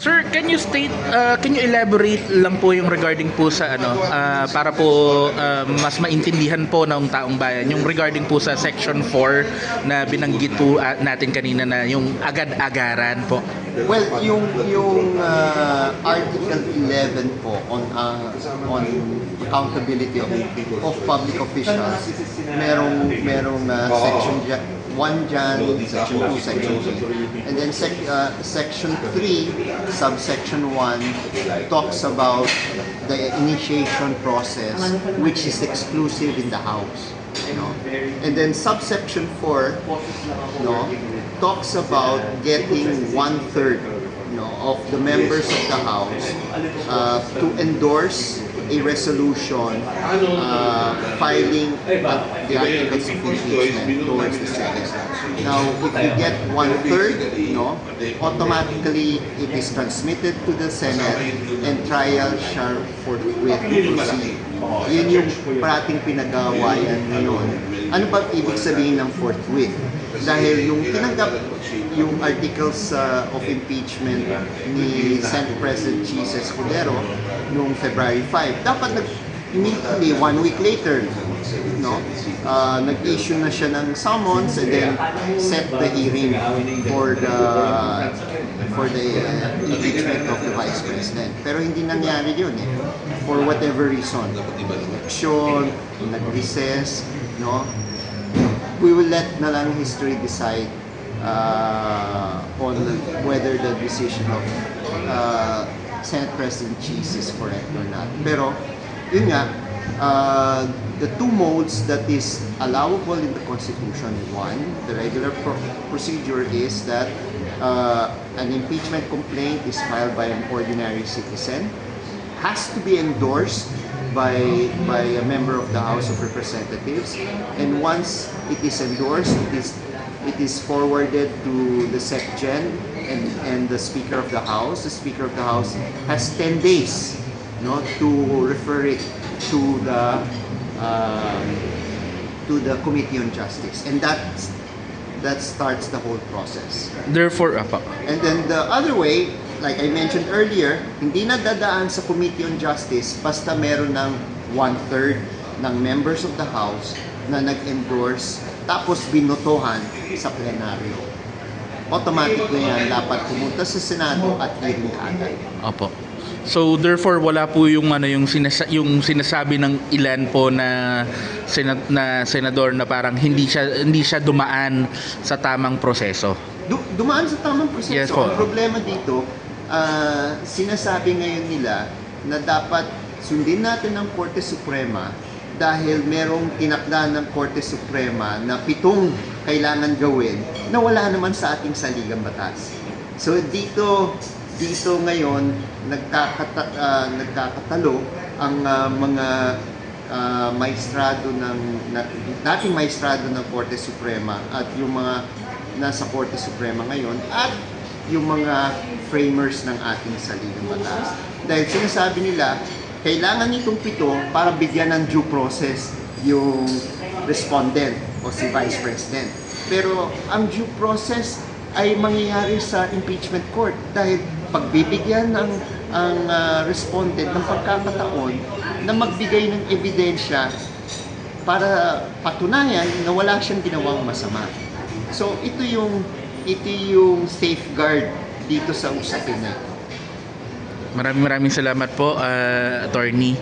Sir, can you state, uh, can you elaborate lang po yung regarding po sa ano, uh, para po uh, mas maintindihan po ng taong bayan, yung regarding po sa section 4 na binanggit po uh, natin kanina na yung agad-agaran po. Well, yung yung uh, Article 11 po on uh, on accountability of, of public officials, merong merong uh, section dyan, 1 dyan, section 2, section 3. And then sec, uh, section 3, subsection 1 talks about the initiation process which is exclusive in the house. You know? And then subsection 4 no, talks about getting one third no, of the members of the House uh, to endorse a resolution uh, filing uh, the articles of impeachment towards the Senate. Now, if you get one third, no, automatically it is transmitted to the Senate and trial shall forthwith proceed. Yun yung parating pinag-aawayan ngayon. Ano ba ibig sabihin ng forthwith? Dahil yung tinanggap yung articles uh, of impeachment ni Senate President Jesus Escudero noong February 5, dapat nag immediately one week later no uh, nag-issue na siya ng summons and then set the hearing for the for the uh, impeachment of the Vice President. Pero hindi nangyari yun eh. For whatever reason. Election, nag-recess, no? We will let na lang history decide uh, on whether the decision of uh, Senate President Cheese is correct or not. Pero, yun nga, uh, the two modes that is allowable in the Constitution, one, the regular pro- procedure is that uh, an impeachment complaint is filed by an ordinary citizen, has to be endorsed by by a member of the House of Representatives, and once it is endorsed, it is it is forwarded to the SecGen and and the Speaker of the House. The Speaker of the House has 10 days, no, to refer it to the um, to the Committee on Justice, and that that starts the whole process. Therefore, apa, And then the other way, like I mentioned earlier, hindi na dadaan sa Committee on Justice basta meron ng one-third ng members of the House na nag-endorse tapos binotohan sa plenaryo. Automatic na yan, dapat pumunta sa Senado at hearing agad. Opo. So therefore wala po yung ano yung sinasa- yung sinasabi ng ilan po na sena- na senador na parang hindi siya hindi siya dumaan sa tamang proseso. Du- dumaan sa tamang proseso. Yes po. Ang problema dito, ah, sinasabi ngayon nila na dapat sundin natin ang Korte Suprema dahil merong tinakda ng Korte Suprema na pitong kailangan gawin na wala naman sa ating saligang batas. So dito dito ngayon nagkakata, ah, nagkakatalo ang ah, mga ah, maestrado ng dating maestrado ng Korte Suprema at yung mga nasa Korte Suprema ngayon at yung mga framers ng ating saligang batas. Dahil sinasabi nila, kailangan nitong pito para bigyan ng due process yung respondent o si Vice President. Pero ang due process ay mangyayari sa impeachment court dahil pagbibigyan ng ang ah, respondent ng pagkakataon na magbigay ng ebidensya para patunayan na wala siyang ginawang masama. So ito yung ito yung safeguard dito sa usapin na ito. Maraming maraming salamat po, uh, attorney.